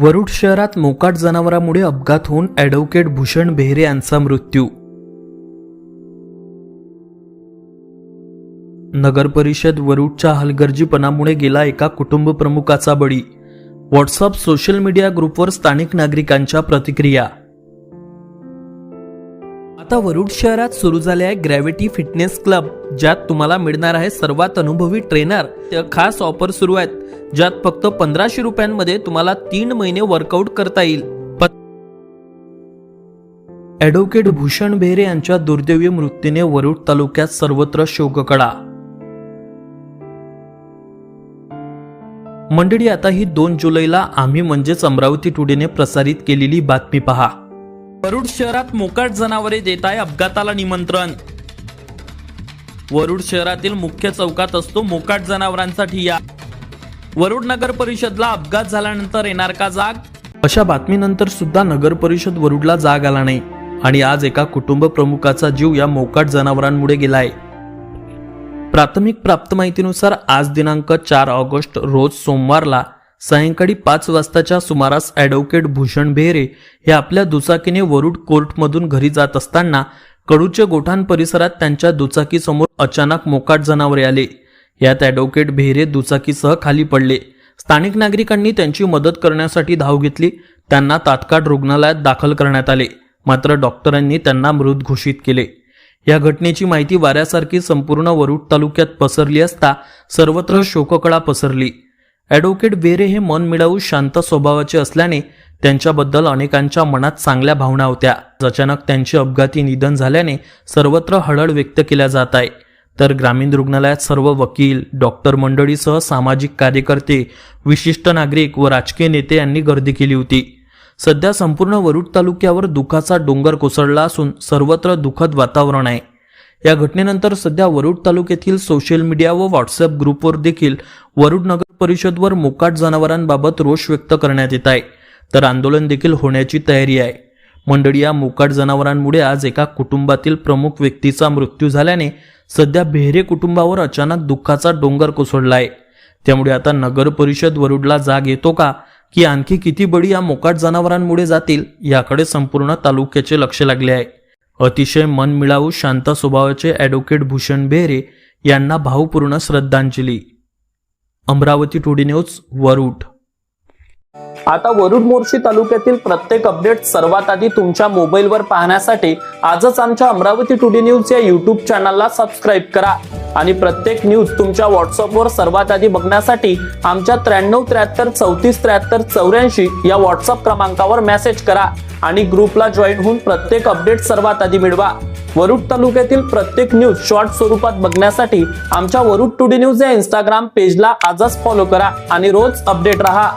वरुड शहरात मोकाट जनावरामुळे अपघात होऊन ॲडव्होकेट भूषण बेहरे यांचा मृत्यू. नगरपरिषद वरुडच्या हलगर्जीपणामुळे गेला एका कुटुंब प्रमुखाचा बळी. व्हॉट्सअप सोशल मीडिया ग्रुपवर स्थानिक नागरिकांच्या प्रतिक्रिया. आता वरुड शहरात सुरू झाले आहे ग्रॅव्हिटी फिटनेस क्लब ज्यात तुम्हाला मिळणार आहे सर्वात अनुभवी ट्रेनर त्या खास ऑफर सुरू आहेत. ज्यात फक्त पंधराशे रुपयांमध्ये तुम्हाला तीन महिने वर्कआउट करता येईल. ॲडव्होकेट भूषण बेहरे यांच्या दुर्दैवी मृत्यूने वरुड तालुक्यात सर्वत्र शोककळा. मंडळी आता ही दोन जुलैला आम्ही म्हणजेच अमरावती टुडेने प्रसारित केलेली बातमी पहा. वरुड शहरात मोकाट जनावरे देत आहे अपघाताला निमंत्रण. वरुड शहरातील मुख्य चौकात असतो मोकाट जनावरांसाठी या वरुड नगर परिषदला अपघात झाल्यानंतर येणार का जाग? अशा बातमीनंतर सुद्धा नगर परिषद वरुडला जाग आला नाही आणि आज एका कुटुंब प्रमुखाचा जीव या मोकाट जनावरांमुळे गेलाय. प्राथमिक प्राप्त माहितीनुसार आज दिनांक चार ऑगस्ट रोज सोमवारला सायंकाळी पाच वाजताच्या सुमारास ॲडव्होकेट भूषण बेहरे हे आपल्या दुचाकीने वरुड कोर्टमधून घरी जात असताना कडूचे गोठाण परिसरात त्यांच्या दुचाकीसमोर अचानक मोकाट जनावरे आले. यात ॲडव्होकेट बेहरे दुचाकीसह खाली पडले. स्थानिक नागरिकांनी त्यांची मदत करण्यासाठी धाव घेतली. त्यांना तात्काळ रुग्णालयात दाखल करण्यात आले. मात्र डॉक्टरांनी त्यांना मृत घोषित केले. या घटनेची माहिती वाऱ्यासारखी संपूर्ण वरुड तालुक्यात पसरली असता सर्वत्र शोककळा पसरली. ॲडव्होकेट बेरे हे मन मिळवू शांत स्वभावाचे असल्याने त्यांच्याबद्दल अनेकांच्या मनात चांगल्या भावना होत्या. अचानक त्यांचे अपघाती निधन झाल्याने सर्वत्र हळहळ व्यक्त केल्या जात आहे. तर ग्रामीण रुग्णालयात सर्व वकील डॉक्टर मंडळीसह सामाजिक कार्यकर्ते विशिष्ट नागरिक व राजकीय नेते यांनी गर्दी केली होती. सध्या संपूर्ण वरुड तालुक्यावर दुखाचा डोंगर कोसळला असून सर्वत्र दुःखद वातावरण आहे. या घटनेनंतर सध्या वरुड तालुक्यातील सोशल मीडिया व व्हॉट्सअप ग्रुपवर देखील वरुड नगर परिषदवर मोकाट जनावरांबाबत रोष व्यक्त करण्यात येत आहे. तर आंदोलन देखील होण्याची तयारी आहे. मंडळी या मोकाट जनावरांमुळे आज एका कुटुंबातील प्रमुख व्यक्तीचा मृत्यू झाल्याने सध्या बेहरे कुटुंबावर अचानक दुःखाचा डोंगर कोसळला आहे त्यामुळे आता नगर परिषद वरुडला जाग येतो का? की आणखी किती बळी या मोकाट जनावरांमुळे जातील? याकडे संपूर्ण तालुक्याचे लक्ष लागले आहे. अतिशय मन मिळावू शांत स्वभावाचे ॲडव्होकेट भूषण बेहरे यांना भावपूर्ण श्रद्धांजली. Amravati today news Warud. आता वरुड मोर्शी तालुक्यातील प्रत्येक अपडेट सर्वात आधी तुमच्या मोबाईलवर पाहण्यासाठी आजच आमच्या अमरावती टुडे न्यूज या युट्यूब चॅनलला सबस्क्राईब करा. आणि प्रत्येक न्यूज तुमच्या व्हॉट्सअपवर सर्वात आधी बघण्यासाठी आमच्या त्र्याण्णव त्र्याहत्तर चौतीस त्र्याहत्तर चौऱ्याऐंशी या व्हॉट्सअप क्रमांकावर मेसेज करा आणि ग्रुपला जॉईन होऊन प्रत्येक अपडेट सर्वात आधी मिळवा. वरुड तालुक्यातील प्रत्येक न्यूज शॉर्ट स्वरूपात बघण्यासाठी आमच्या वरुड टुडे न्यूज या इंस्टाग्राम पेजला आजच फॉलो करा आणि रोज अपडेट रहा.